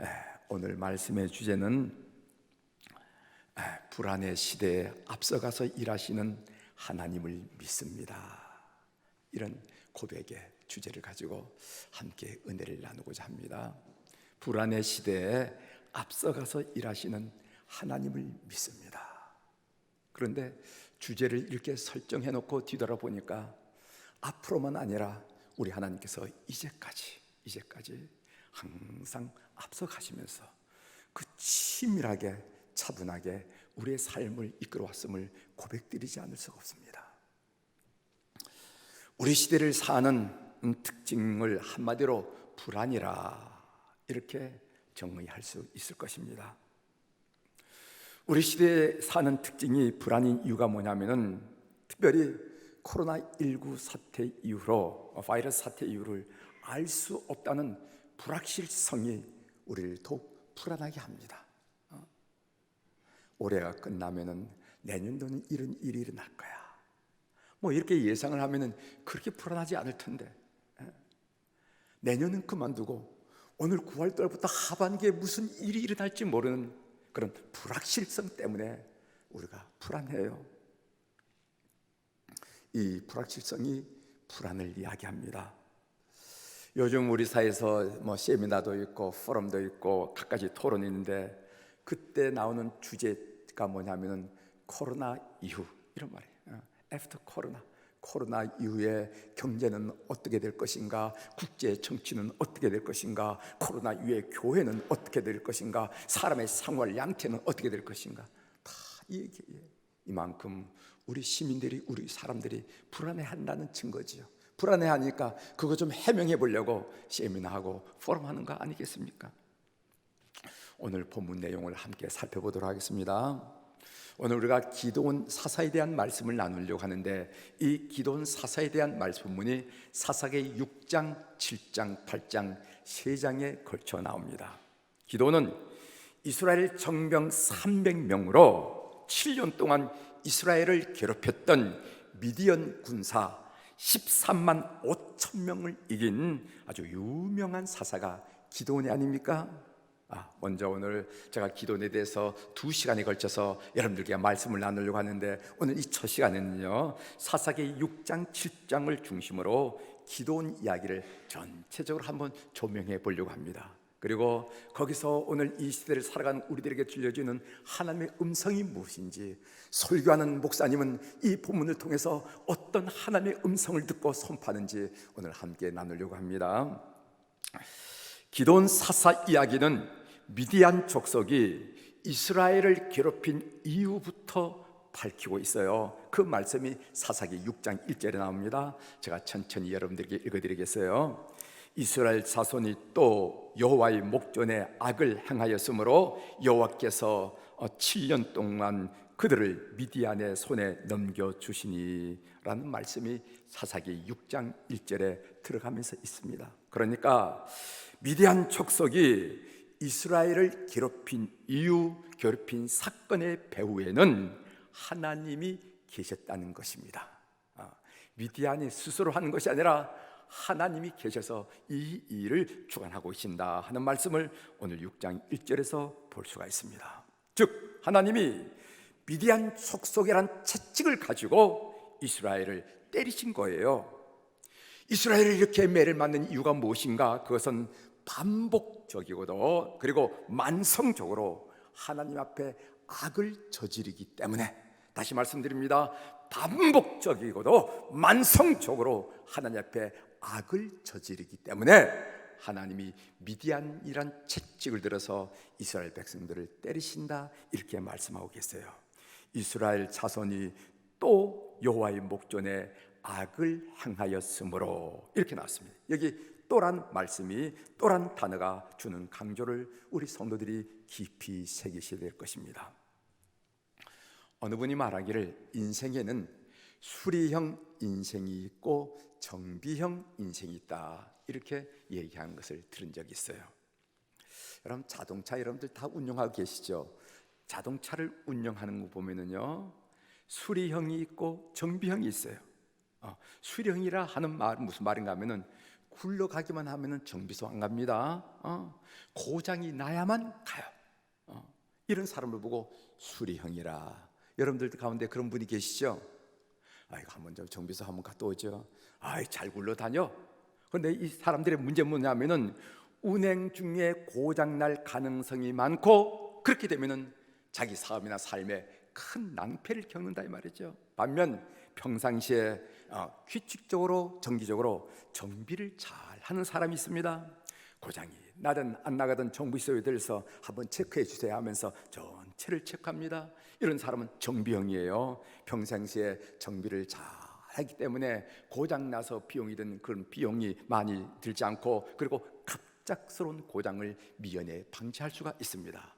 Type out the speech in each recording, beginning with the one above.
에, 오늘 말씀의 주제는 에, 불안의 시대에 앞서가서 일하시는 하나님을 믿습니다. 이런 고백의 주제를 가지고 함께 은혜를 나누고자 합니다. 불안의 시대에 앞서가서 일하시는 하나님을 믿습니다. 그런데 주제를 이렇게 설정해 놓고 뒤돌아보니까 앞으로만 아니라 우리 하나님께서 이제까지 이제까지 항상 앞서가시면서 그 치밀하게 차분하게 우리의 삶을 이끌어 왔음을 고백드리지 않을 수가 없습니다. 우리 시대를 사는 특징을 한마디로 불안이라 이렇게 정의할 수 있을 것입니다. 우리 시대에 사는 특징이 불안인 이유가 뭐냐면은 특별히 코로나 19 사태 이후로 바이러스 사태 이후를 알 수 없다는 불확실성이 우리를 더욱 불안하게 합니다. 어? 올해가 끝나면은 내년도는 이런 일이 일어날 거야. 뭐 이렇게 예상을 하면은 그렇게 불안하지 않을 텐데 예? 내년은 그만두고 오늘 9월 달부터 하반기에 무슨 일이 일어날지 모르는 그런 불확실성 때문에 우리가 불안해요. 이 불확실성이 불안을 이야기합니다. 요즘 우리 사회에서 뭐 세미나도 있고 포럼도 있고 갖가지 토론이 있는데 그때 나오는 주제가 뭐냐면은 코로나 이후 이런 말이에요. 애프터 코로나. 코로나 이후에 경제는 어떻게 될 것인가? 국제 정치는 어떻게 될 것인가? 코로나 이후에 교회는 어떻게 될 것인가? 사람의 생활 양태는 어떻게 될 것인가? 다이 얘기예요. 이만큼 우리 시민들이 우리 사람들이 불안해한다는 증거지요. 불안해하니까 그거 좀 해명해 보려고 세미나하고 포럼하는 거 아니겠습니까? 오늘 본문 내용을 함께 살펴보도록 하겠습니다. 오늘 우리가 기도원 사사에 대한 말씀을 나누려고 하는데 이 기도원 사사에 대한 말씀문이 사사기 6장, 7장, 8장 세 장에 걸쳐 나옵니다. 기도는 이스라엘 정병 300명으로 7년 동안 이스라엘을 괴롭혔던 미디언 군사 13만 5천 명을 이긴 아주 유명한 사사가 기도원이 아닙니까? 아, 먼저 오늘 제가 기도원에 대해서 두 시간에 걸쳐서 여러분들께 말씀을 나누려고 하는데 오늘 이 첫 시간에는요 사사기 6장 7장을 중심으로 기도원 이야기를 전체적으로 한번 조명해 보려고 합니다. 그리고 거기서 오늘 이 시대를 살아가는 우리들에게 들려주는 하나님의 음성이 무엇인지 설교하는 목사님은 이 본문을 통해서 어떤 하나님의 음성을 듣고 선포하는지 오늘 함께 나누려고 합니다. 기돈 사사 이야기는 미디안 족속이 이스라엘을 괴롭힌 이후부터 밝히고 있어요. 그 말씀이 사사기 6장 1절에 나옵니다. 제가 천천히 여러분들에게 읽어드리겠어요. 이스라엘 자손이 또 여호와의 목전에 악을 행하였으므로 여호와께서 7년 동안 그들을 미디안의 손에 넘겨 주시니라는 말씀이 사사기 6장 1절에 들어가면서 있습니다. 그러니까 미디안 족속이 이스라엘을 괴롭힌 이유, 괴롭힌 사건의 배후에는 하나님이 계셨다는 것입니다. 아, 미디안이 스스로 하는 것이 아니라 하나님이 계셔서 이 일을 주관하고 계신다 하는 말씀을 오늘 6장 1절에서 볼 수가 있습니다. 즉 하나님이 미디안 속속이란 채찍을 가지고 이스라엘을 때리신 거예요. 이스라엘을 이렇게 매를 맞는 이유가 무엇인가? 그것은 반복적이고도 그리고 만성적으로 하나님 앞에 악을 저지르기 때문에 다시 말씀드립니다. 반복적이고도 만성적으로 하나님 앞에 악을 저지르기 때문에 하나님이 미디안이란 채찍을 들어서 이스라엘 백성들을 때리신다 이렇게 말씀하고 계세요. 이스라엘 자손이 또 여호와의 목전에 악을 행하였으므로 이렇게 나왔습니다. 여기 또란 말씀이 또란 단어가 주는 강조를 우리 성도들이 깊이 새기셔야 될 것입니다. 어느 분이 말하기를 인생에는 수리형 인생이 있고 정비형 인생이 있다 이렇게 얘기하는 것을 들은 적이 있어요. 여러분 자동차 여러분들 다 운영하고 계시죠? 자동차를 운영하는 거 보면은요 수리형이 있고 정비형이 있어요. 어, 수리형이라 하는 말 무슨 말인가 하면은 굴러가기만 하면은 정비소 안 갑니다. 어, 고장이 나야만 가요. 어, 이런 사람을 보고 수리형이라. 여러분들 가운데 그런 분이 계시죠? 아이고 한번 저 정비소 한번 갔다 오죠. 아이 잘 굴러다녀. 그런데 이 사람들의 문제 뭐냐면은 운행 중에 고장 날 가능성이 많고 그렇게 되면은 자기 사업이나 삶에 큰 낭패를 겪는다 이 말이죠. 반면 평상시에 어, 규칙적으로 정기적으로 정비를 잘 하는 사람이 있습니다. 고장이 나든 안 나가든 정비소에 들서 한번 체크해 주세요 하면서 전체를 체크합니다. 이런 사람은 정비형이에요. 평상시에 정비를 잘 하기 때문에 고장 나서 비용이 든 그런 비용이 많이 들지 않고 그리고 갑작스러운 고장을 미연에 방지할 수가 있습니다.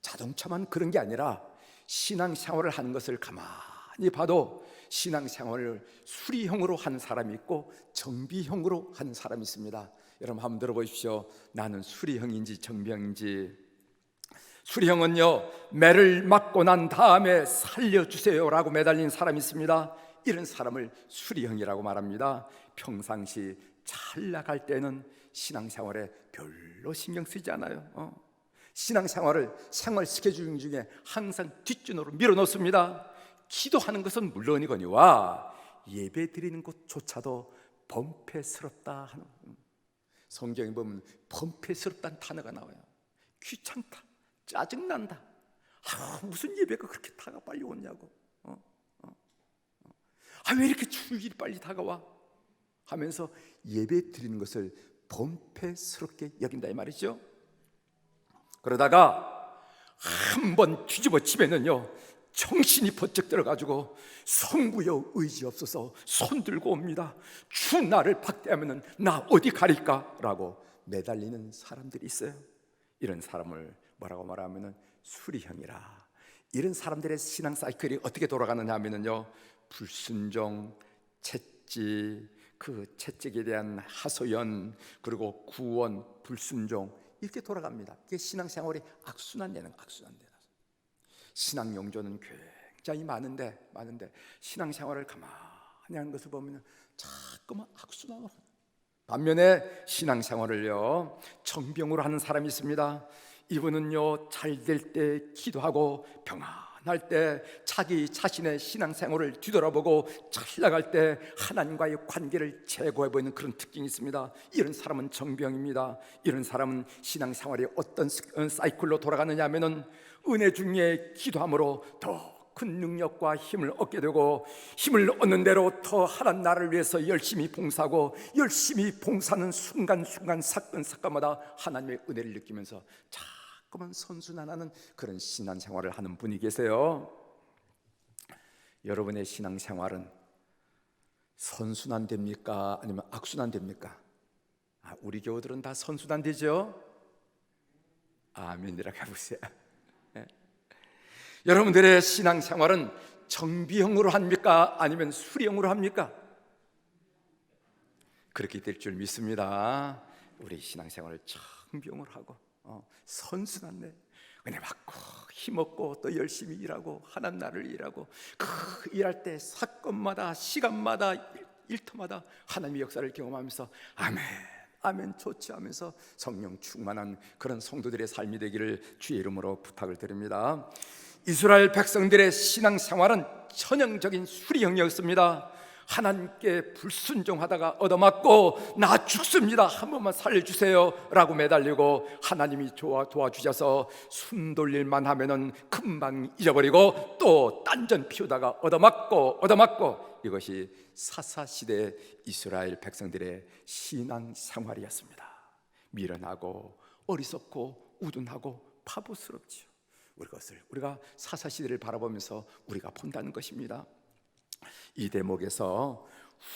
자동차만 그런 게 아니라 신앙 생활을 하는 것을 가만히 봐도 신앙 생활을 수리형으로 하는 사람이 있고 정비형으로 하는 사람이 있습니다. 여러분 한번 들어보십시오. 나는 수리형인지 정비형인지 수리형은요 매를 맞고 난 다음에 살려주세요라고 매달린 사람이 있습니다. 이런 사람을 수리형이라고 말합니다. 평상시 잘 나갈 때는 신앙생활에 별로 신경 쓰지 않아요. 어? 신앙생활을 생활 스케줄 중에 항상 뒷전으로 밀어놓습니다. 기도하는 것은 물론이거니와 예배 드리는 것조차도 범패스럽다 하는 성경에 보면 범패스럽다는 단어가 나와요. 귀찮다, 짜증난다. 아, 무슨 예배가 그렇게 다가 빨리 오냐고. 어? 어? 어. 아, 왜 이렇게 주일이 빨리 다가와? 하면서 예배 드리는 것을 범패스럽게 여긴다 이 말이죠. 그러다가 한 번 뒤집어 치면은요 정신이 번쩍 들어가지고 성부여 의지 없어서 손 들고 옵니다. 주 나를 박대하면은 나 어디 가릴까라고 매달리는 사람들이 있어요. 이런 사람을 뭐라고 말하면은 수리형이라. 이런 사람들의 신앙 사이클이 어떻게 돌아가느냐 하면은요 불순종, 채찍, 그 채찍에 대한 하소연 그리고 구원, 불순종 이렇게 돌아갑니다. 이게 신앙생활이 악순환 되는 악순환 되는. 신앙 용조는 굉장히 많은데 많은데 신앙 생활을 가만히 하는 것을 보면 자꾸만 악순환으로. 반면에 신앙 생활을요 정병으로 하는 사람이 있습니다. 이분은요 잘 될 때 기도하고 평안할 때 자기 자신의 신앙생활을 뒤돌아보고 잘 나갈 때 하나님과의 관계를 제고해 보이는 그런 특징이 있습니다. 이런 사람은 정병입니다. 이런 사람은 신앙생활이 어떤 사이클로 돌아가느냐 하면은 은혜 중에 기도함으로 더 큰 능력과 힘을 얻게 되고 힘을 얻는 대로 더 하나님 나를 위해서 열심히 봉사하고 열심히 봉사하는 순간순간 사건 사건마다 하나님의 은혜를 느끼면서 자꾸만 선순환하는 그런 신앙생활을 하는 분이 계세요. 여러분의 신앙생활은 선순환 됩니까? 아니면 악순환 됩니까? 아, 우리 교우들은 다 선순환 되죠? 아멘이라고 해보세요. 여러분들의 신앙생활은 정비형으로 합니까? 아니면 수리형으로 합니까? 그렇게 될 줄 믿습니다. 우리 신앙생활을 정비형으로 하고 어, 선순환네 은혜 받고 힘없고 또 열심히 일하고 하나님 나를 일하고 그 일할 때 사건마다 시간마다 일터마다 하나님의 역사를 경험하면서 아멘 아멘 좋지 하면서 성령 충만한 그런 성도들의 삶이 되기를 주의 이름으로 부탁을 드립니다. 이스라엘 백성들의 신앙 생활은 천형적인 수리형이었습니다. 하나님께 불순종하다가 얻어맞고 나 죽습니다. 한 번만 살려주세요 라고 매달리고 하나님이 도와 도와주셔서 숨 돌릴만 하면은 금방 잊어버리고 또 딴전 피우다가 얻어맞고 얻어맞고 이것이 사사 시대 이스라엘 백성들의 신앙 생활이었습니다. 미련하고 어리석고 우둔하고 바보스럽지요. 우리 것을 우리가 사사 시대를 바라보면서 우리가 본다는 것입니다. 이 대목에서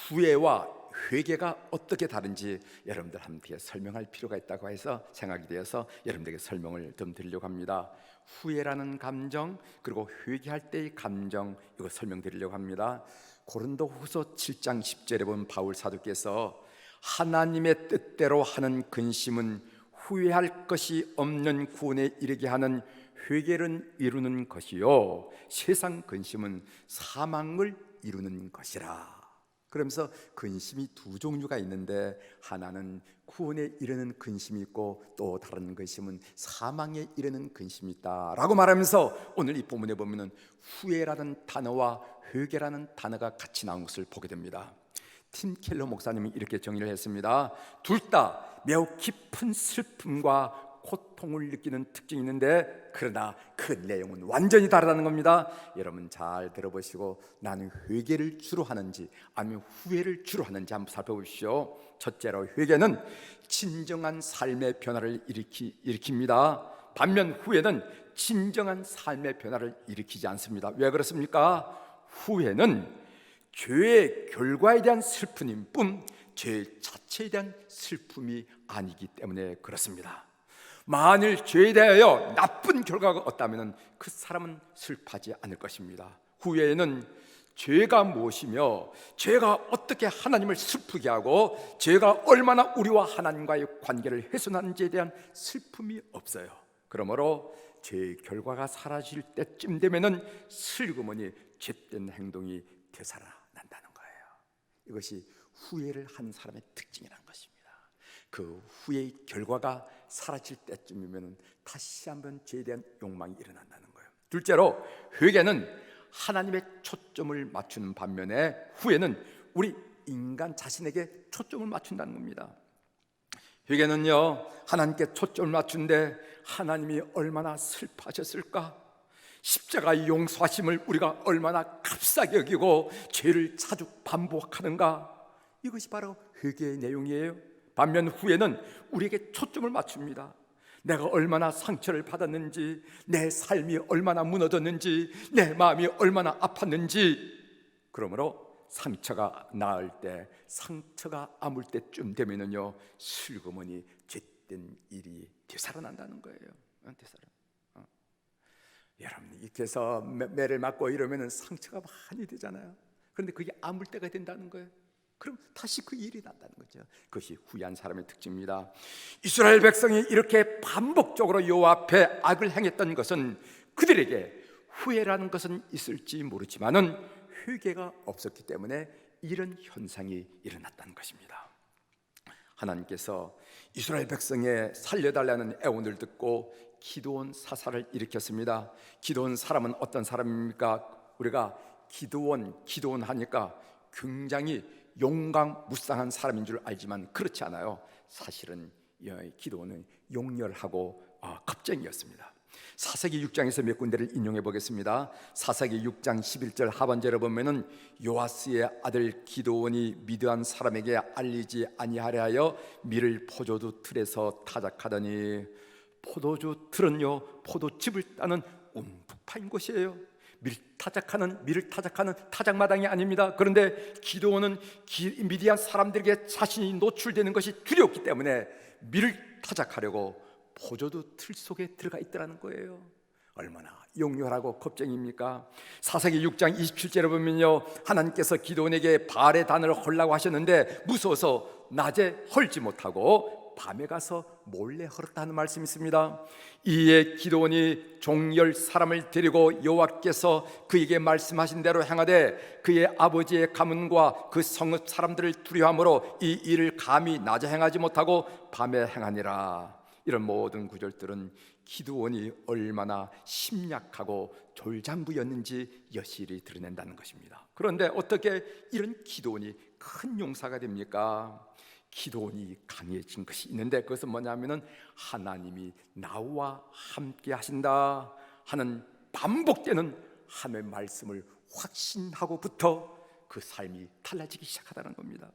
후회와 회개가 어떻게 다른지 여러분들 함께 설명할 필요가 있다고 해서 생각이 되어서 여러분들에게 설명을 좀 드리려고 합니다. 후회라는 감정 그리고 회개할 때의 감정 이거 설명드리려고 합니다. 고린도후서 7장 10절에 보면 바울 사도께서 하나님의 뜻대로 하는 근심은 후회할 것이 없는 구원에 이르게 하는 회개를 이루는 것이요 세상 근심은 사망을 이루는 것이라 그러면서 근심이 두 종류가 있는데 하나는 구원에 이르는 근심이 있고 또 다른 근심은 사망에 이르는 근심이 있다라고 말하면서 오늘 이 본문에 보면은 후회라는 단어와 회개라는 단어가 같이 나온 것을 보게 됩니다. 팀 켈러 목사님이 이렇게 정의를 했습니다. 둘 다 매우 깊은 슬픔과 고통을 느끼는 특징이 있는데 그러나 그 내용은 완전히 다르다는 겁니다. 여러분 잘 들어보시고 나는 회개를 주로 하는지 아니면 후회를 주로 하는지 한번 살펴보십시오. 첫째로 회개는 진정한 삶의 변화를 일으키, 일으킵니다. 반면 후회는 진정한 삶의 변화를 일으키지 않습니다. 왜 그렇습니까? 후회는 죄의 결과에 대한 슬픔일 뿐, 죄 자체에 대한 슬픔이 아니기 때문에 그렇습니다. 만일 죄에 대하여 나쁜 결과가 없다면 그 사람은 슬퍼하지 않을 것입니다. 후회에는 죄가 무엇이며 죄가 어떻게 하나님을 슬프게 하고 죄가 얼마나 우리와 하나님과의 관계를 훼손하는지에 대한 슬픔이 없어요. 그러므로 죄의 결과가 사라질 때쯤 되면은 슬그머니 죄된 행동이 되살아난다는 거예요. 이것이 후회를 하는 사람의 특징이라는 것입니다. 그 후회의 결과가 사라질 때쯤이면 다시 한번 죄에 대한 욕망이 일어난다는 거예요. 둘째로 회개는 하나님의 초점을 맞추는 반면에 후회는 우리 인간 자신에게 초점을 맞춘다는 겁니다. 회개는요 하나님께 초점을 맞춘데 하나님이 얼마나 슬퍼하셨을까? 십자가의 용서하심을 우리가 얼마나 값싸게 여기고 죄를 자주 반복하는가? 이것이 바로 회개의 내용이에요. 반면 후회는 우리에게 초점을 맞춥니다. 내가 얼마나 상처를 받았는지, 내 삶이 얼마나 무너졌는지, 내 마음이 얼마나 아팠는지. 그러므로 상처가 나을 때, 상처가 아물 때쯤 되면은요, 슬그머니 죄된 일이 되살아난다는 거예요. 어, 되살아. 어. 여러분, 이렇게서 매를 맞고 이러면은 상처가 많이 되잖아요. 그런데 그게 아물 때가 된다는 거예요. 그럼 다시 그 일이 난다는 거죠. 그것이 후회한 사람의 특징입니다. 이스라엘 백성이 이렇게 반복적으로 여호와 앞에 악을 행했던 것은 그들에게 후회라는 것은 있을지 모르지만은 회개가 없었기 때문에 이런 현상이 일어났다는 것입니다. 하나님께서 이스라엘 백성의 살려달라는 애원을 듣고 기도원 사사를 일으켰습니다. 기도원 사람은 어떤 사람입니까? 우리가 기도원, 기도원 하니까 굉장히 용광무쌍한 사람인 줄 알지만 그렇지 않아요. 사실은 기도는 용렬하고 아, 겁쟁이였습니다. 사사기 6장에서 몇 군데를 인용해 보겠습니다. 사사기 6장 11절 하반절에 보면은 요아스의 아들 기도원이 미드한 사람에게 알리지 아니하려 하여 밀을 포도주 틀에서 타작하더니 포도주 틀은요 포도즙을 따는 움푹 곳이에요. 밀타작하는 밀을 타작하는 타작마당이 아닙니다. 그런데 기도원은 미디안 사람들에게 자신이 노출되는 것이 두렵기 때문에 밀을 타작하려고 포조도 틀 속에 들어가 있더라는 거예요. 얼마나 용렬하고 겁쟁입니까? 사사기 6장 27절에 보면요 하나님께서 기도원에게 발의 단을 헐라고 하셨는데 무서워서 낮에 헐지 못하고 밤에 가서 몰래 헐었다는 말씀이 있습니다. 이에 기도원이 종열 사람을 데리고 여호와께서 그에게 말씀하신 대로 행하되 그의 아버지의 가문과 그 성읍 사람들을 두려함으로 이 일을 감히 낮에 행하지 못하고 밤에 행하니라. 이런 모든 구절들은 기도원이 얼마나 심약하고 졸장부였는지 여실히 드러낸다는 것입니다. 그런데 어떻게 이런 기도원이 큰 용사가 됩니까? 기도원이 강해진 것이 있는데 그것은 뭐냐면은 하나님이 나와 함께 하신다 하는 반복되는 하나님의 말씀을 확신하고부터 그 삶이 달라지기 시작하다는 겁니다.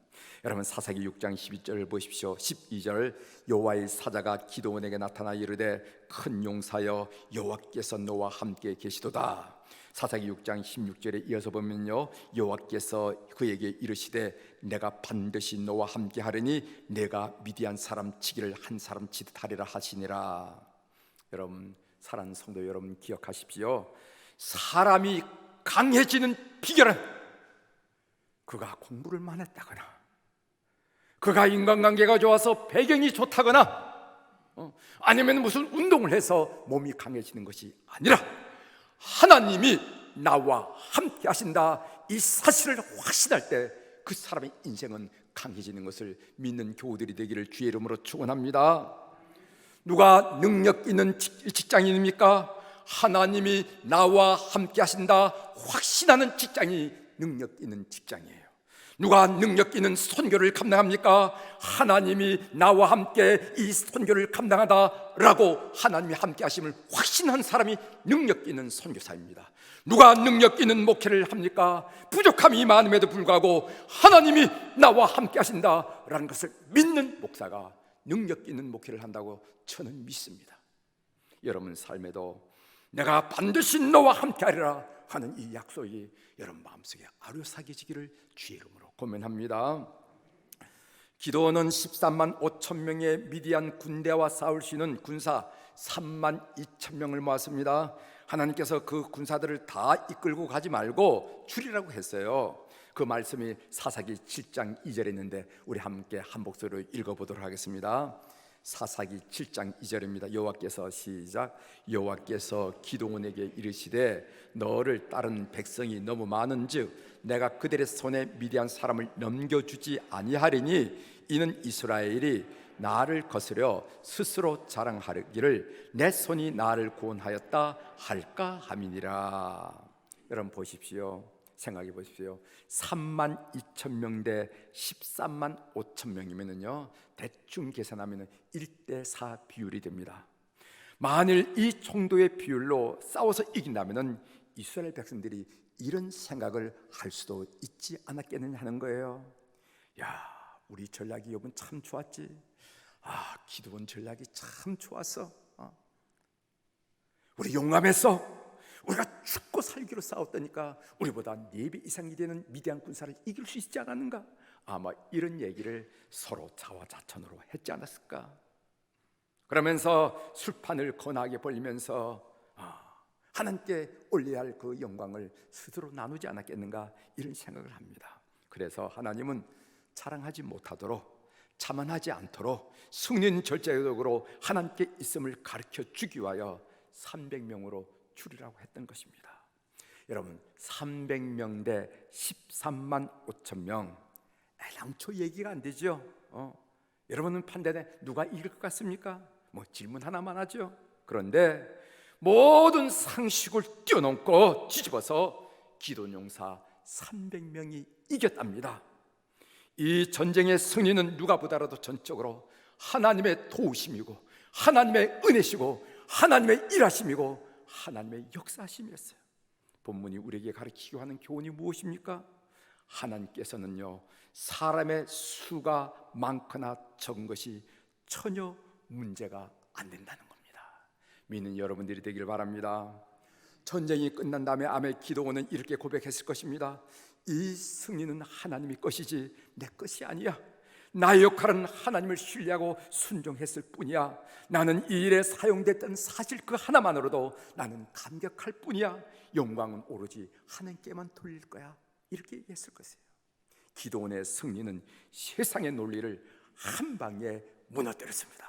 여러분 사사기 6장 12절을 보십시오. 12절 여호와의 사자가 기도원에게 나타나 이르되 큰 용사여 여호와께서 너와 함께 계시도다. 사사기 6장 16절에 이어서 보면요. 여호와께서 그에게 이르시되 내가 반드시 너와 함께 하리니 내가 미디안 사람 치기를 한 사람 치듯 하리라 하시니라. 여러분 사랑하는 성도 여러분 기억하십시오. 사람이 강해지는 비결은 그가 공부를 많이 했다거나 그가 인간관계가 좋아서 배경이 좋다거나 어, 아니면 무슨 운동을 해서 몸이 강해지는 것이 아니라 하나님이 나와 함께 하신다 이 사실을 확신할 때그그 사람의 인생은 강해지는 것을 믿는 교우들이 되기를 주의 이름으로 축원합니다. 누가 능력 있는 직- 직장인입니까? 하나님이 나와 함께 하신다 확신하는 직장이 능력 있는 직장이에요. 누가 능력 있는 선교를 감당합니까? 하나님이 나와 함께 이 선교를 감당하다라고 하나님이 함께 하심을 확신한 사람이 능력 있는 선교사입니다. 누가 능력 있는 목회를 합니까? 부족함이 많음에도 불구하고 하나님이 나와 함께 하신다라는 것을 믿는 목사가 능력 있는 목회를 한다고 저는 믿습니다. 여러분 삶에도 내가 반드시 너와 함께하리라 하는 이 약속이 여러분 마음속에 아류사기지기를 주의 이름으로 고면합니다. 기도원은 13만 5천 명의 미디안 군대와 싸울 수 있는 군사 3만 2천 명을 모았습니다. 하나님께서 그 군사들을 다 이끌고 가지 말고 줄이라고 했어요. 그 말씀이 사사기 7장 2절에 있는데 우리 함께 한 목소리로 읽어보도록 하겠습니다. 사사기 7장 2절입니다. 여호와께서 시작 여호와께서 기도원에게 이르시되 너를 따른 백성이 너무 많은즉 내가 그들의 손에 미디안 사람을 넘겨 주지 아니하리니 이는 이스라엘이 나를 거스려 스스로 자랑하기를 내 손이 나를 구원하였다 할까 함이니라. 여러분 보십시오. 생각해 보십시오. 3만 2천 명대 13만 5천 명이면은요. 대충 계산하면은 1대 4 비율이 됩니다. 만일 이 정도의 비율로 싸워서 이긴다면은 이스라엘 백성들이 이런 생각을 할 수도 있지 않았겠느냐 하는 거예요. 야, 우리 전략이 여분 참 좋았지. 아, 기도원 전략이 참 좋았어. 어? 우리 용감했어. 우리가 죽고 살기로 싸웠다니까 우리보다 네배 이상이 되는 미대한 군사를 이길 수 있지 않았는가? 아마 이런 얘기를 서로 자화자찬으로 했지 않았을까? 그러면서 술판을 거나게 벌리면서 아, 하나님께 올려야 할 그 영광을 스스로 나누지 않았겠는가 이런 생각을 합니다. 그래서 하나님은 자랑하지 못하도록 자만하지 않도록 승리는 절제적으로 하나님께 있음을 가르쳐 주기 위하여 300명으로 줄이라고 했던 것입니다. 여러분 300명 대 13만 5천 명 애당초 얘기가 안 되죠. 어. 여러분은 판단에 누가 이길 것 같습니까? 뭐 질문 하나만 하죠. 그런데 모든 상식을 뛰어넘고 뒤집어서 기도용사 300명이 이겼답니다. 이 전쟁의 승리는 누가보다라도 전적으로 하나님의 도우심이고 하나님의 은혜시고 하나님의 일하심이고 하나님의 역사심이었어요. 본문이 우리에게 가르치고 하는 교훈이 무엇입니까? 하나님께서는요 사람의 수가 많거나 적은 것이 전혀 문제가 안 된다는 겁니다. 믿는 여러분들이 되길 바랍니다. 전쟁이 끝난 다음에 아멘 기도원은 이렇게 고백했을 것입니다. 이 승리는 하나님의 것이지 내 것이 아니야. 나의 역할은 하나님을 신뢰하고 순종했을 뿐이야. 나는 이 일에 사용됐던 사실 그 하나만으로도 나는 감격할 뿐이야. 영광은 오로지 하나님께만 돌릴 거야. 이렇게 얘기했을 것이에요. 기도원의 승리는 세상의 논리를 한 방에 무너뜨렸습니다.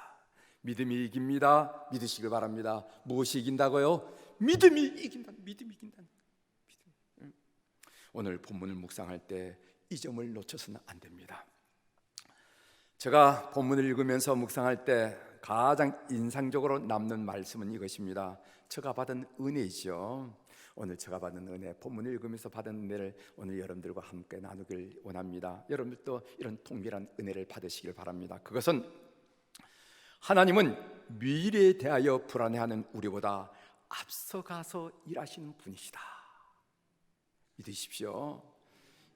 믿음이 이깁니다. 믿으시길 바랍니다. 무엇이 이긴다고요? 믿음이 이긴다. 믿음이 이긴다. 믿음. 응. 오늘 본문을 묵상할 때 이 점을 놓쳐서는 안 됩니다. 제가 본문을 읽으면서 묵상할 때 가장 인상적으로 남는 말씀은 이것입니다. 제가 받은 은혜이죠. 오늘 제가 받은 은혜, 본문을 읽으면서 받은 은혜를 오늘 여러분들과 함께 나누길 원합니다. 여러분들도 이런 통밀한 은혜를 받으시길 바랍니다. 그것은 하나님은 미래에 대하여 불안해하는 우리보다 앞서가서 일하시는 분이시다. 믿으십시오.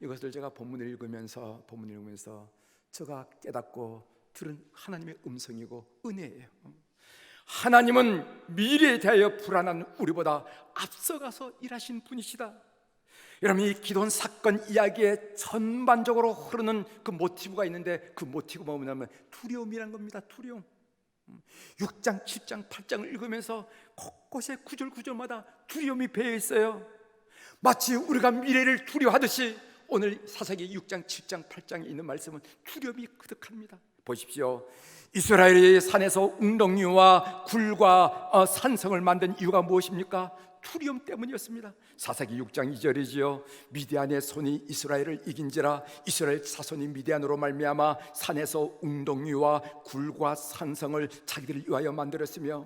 이것을 제가 본문을 읽으면서 본문을 읽으면서 제가 깨닫고 들은 하나님의 음성이고 은혜예요. 하나님은 미래에 대하여 불안한 우리보다 앞서가서 일하신 분이시다. 여러분 이 기도원 사건 이야기에 전반적으로 흐르는 그 모티브가 있는데 그 모티브가 뭐냐면 두려움이란 겁니다. 두려움. 6장, 7장, 8장을 읽으면서 곳곳에 구절 구절마다 두려움이 배어 있어요. 마치 우리가 미래를 두려워하듯이 오늘 사사기 6장, 7장, 8장에 있는 말씀은 두려움이 그득합니다. 보십시오. 이스라엘의 산에서 웅덩이와 굴과 어, 산성을 만든 이유가 무엇입니까? 두려움 때문이었습니다. 사사기 6장 2절이지요. 미디안의 손이 이스라엘을 이긴지라 이스라엘 자손이 미디안으로 말미암아 산에서 웅덩이와 굴과 산성을 자기들을 위하여 만들었으며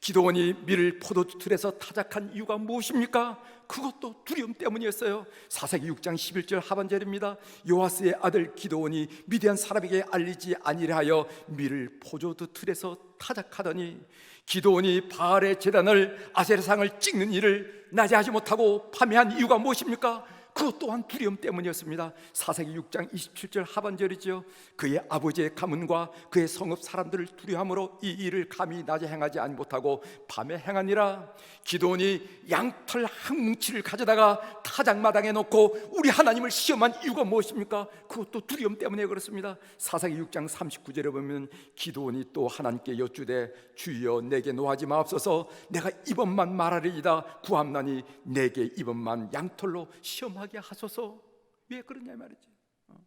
기도원이 밀을 포도틀에서 타작한 이유가 무엇입니까? 그것도 두려움 때문이었어요. 사사기 6장 11절 하반절입니다. 요아스의 아들 기도원이 미디안 사람에게 알리지 아니려 하여 밀을 포도주 틀에서 타작하더니 기도원이 바알의 제단을 아세르상을 찍는 일을 낮에 하지 못하고 밤에 한 이유가 무엇입니까? 그것 또한 두려움 때문이었습니다. 사사기 6장 27절 하반절이죠. 그의 아버지의 가문과 그의 성읍 사람들을 두려함으로 이 일을 감히 낮에 행하지 않 못하고 밤에 행하니라. 기도원이 양털 한 뭉치를 가져다가 타작 마당에 놓고 우리 하나님을 시험한 이유가 무엇입니까? 그것도 두려움 때문에 그렇습니다. 사사기 6장 39절에 보면 기도원이 또 하나님께 여쭈되 주여 내게 노하지 마옵소서 내가 이번만 말하리이다 구함나니 내게 이번만 양털로 시험하게 하소서 왜 그러냐 이 말이지 어.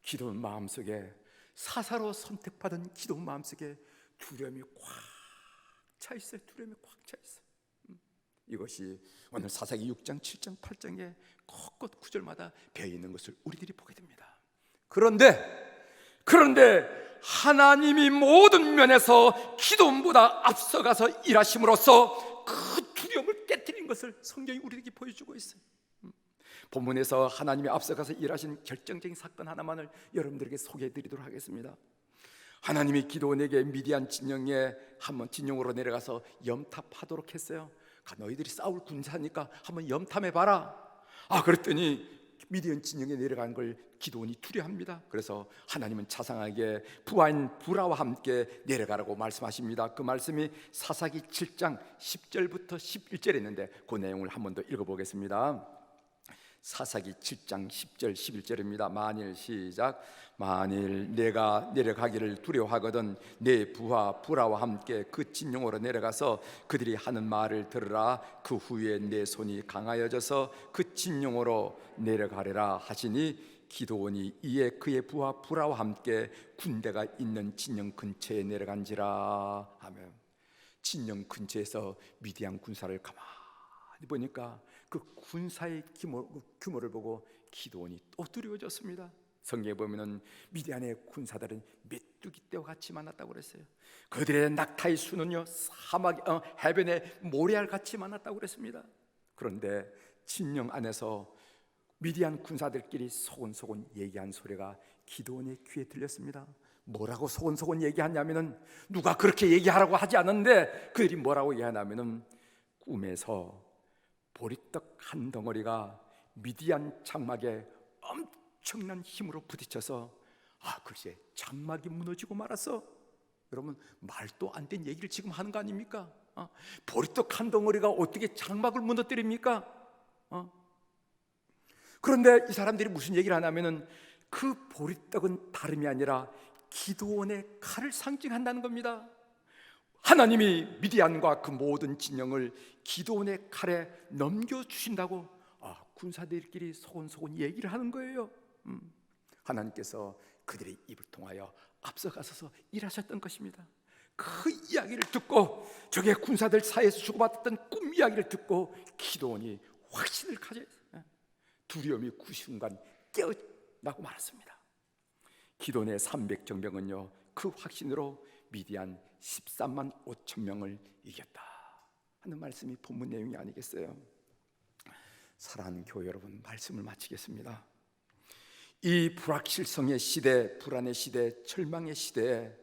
기도원 마음속에 사사로 선택받은 기도원 마음속에 두려움이 꽉 차 있어요 두려움이 꽉 차 있어요 음. 이것이 오늘 사사기 6장, 7장, 8장에 곳곳 구절마다 배어 있는 것을 우리들이 보게 됩니다. 그런데 그런데 하나님이 모든 면에서 기도보다 앞서가서 일하심으로써 그 두려움을 깨뜨린 것을 성경이 우리에게 보여주고 있어요. 음. 본문에서 하나님이 앞서가서 일하신 결정적인 사건 하나만을 여러분들에게 소개해 드리도록 하겠습니다. 하나님이 기도원에게 미디안 진영에 한번 진영으로 내려가서 염탑하도록 했어요. 가, 너희들이 싸울 군사니까 한번 염탐해 봐라. 아 그랬더니 미디안 진영에 내려간 걸 기도원이 두려합니다. 그래서 하나님은 자상하게 부하인 부라와 함께 내려가라고 말씀하십니다. 그 말씀이 사사기 7장 10절부터 11절에 있는데 그 내용을 한 번 더 읽어보겠습니다. 사사기 7장 10절 11절입니다. 만일 시작 만일 내가 내려가기를 두려워하거든 내 부하 부라와 함께 그 진영으로 내려가서 그들이 하는 말을 들으라. 그 후에 내 손이 강하여져서 그 진영으로 내려가리라 하시니 기도원이 이에 그의 부하 부라와 함께 군대가 있는 진영 근처에 내려간지라. 하면 진영 근처에서 미디안 군사를 가만히 보니까 그 군사의 규모, 규모 를 보고 기도원이 또 두려워졌습니다. 성경에 보면은 미디안의 군사들은 메뚜기 떼와 같이 많았다고 그랬어요. 그들의 낙타의 수는요 사막 어, 해변에 모래알 같이 많았다고 그랬습니다. 그런데 진영 안에서 미디안 군사들끼리 소곤소곤 얘기한 소리가 기도원의 귀에 들렸습니다. 뭐라고 소곤소곤 얘기하냐면은 누가 그렇게 얘기하라고 하지 않는데 그들이 뭐라고 얘기하냐면은 꿈에서 보리떡 한 덩어리가 미디안 장막에 엄청난 힘으로 부딪혀서 아 글쎄 장막이 무너지고 말았어. 여러분 말도 안 된 얘기를 지금 하는 거 아닙니까? 어? 보리떡 한 덩어리가 어떻게 장막을 무너뜨립니까? 어? 그런데 이 사람들이 무슨 얘기를 하냐면은 그 보리떡은 다름이 아니라 기도원의 칼을 상징한다는 겁니다. 하나님이 미디안과 그 모든 진영을 기도원의 칼에 넘겨 주신다고 아, 군사들끼리 소곤소곤 얘기를 하는 거예요. 음. 하나님께서 그들의 입을 통하여 앞서가서서 일하셨던 것입니다. 그 이야기를 듣고 저게 군사들 사이에서 주고받았던 꿈 이야기를 듣고 기도원이 확신을 가져 두려움이 그 순간 깨어나고 말았습니다. 기도원의 300정병은요 그 확신으로 미디안 13만 5천 명을 이겼다 하는 말씀이 본문 내용이 아니겠어요? 사랑하는 교회 여러분 말씀을 마치겠습니다. 이 불확실성의 시대, 불안의 시대, 절망의 시대에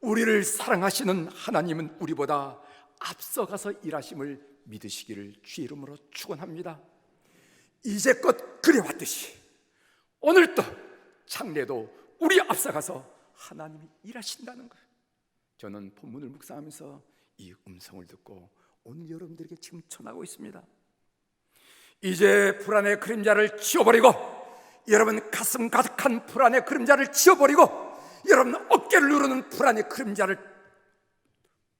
우리를 사랑하시는 하나님은 우리보다 앞서가서 일하심을 믿으시기를 주 이름으로 축원합니다. 이제껏 그래왔듯이 오늘도 장래도 우리 앞서가서 하나님이 일하신다는 것. 저는 본문을 묵상하면서 이 음성을 듣고 오늘 여러분들에게 지금 전하고 있습니다. 이제 불안의 그림자를 지워버리고 여러분 가슴 가득한 불안의 그림자를 지워버리고 여러분 어깨를 누르는 불안의 그림자를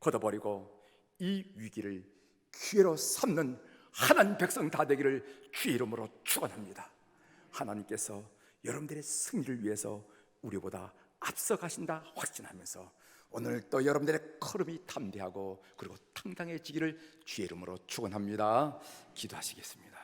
걷어버리고 이 위기를 기회로 삼는 하나님 백성 다 되기를 주 이름으로 축원합니다. 하나님께서 여러분들의 승리를 위해서 우리보다 앞서 가신다 확신하면서 오늘 또 여러분들의 걸음이 담대하고 그리고 당당해지기를 주의 이름으로 축원합니다. 기도하시겠습니다.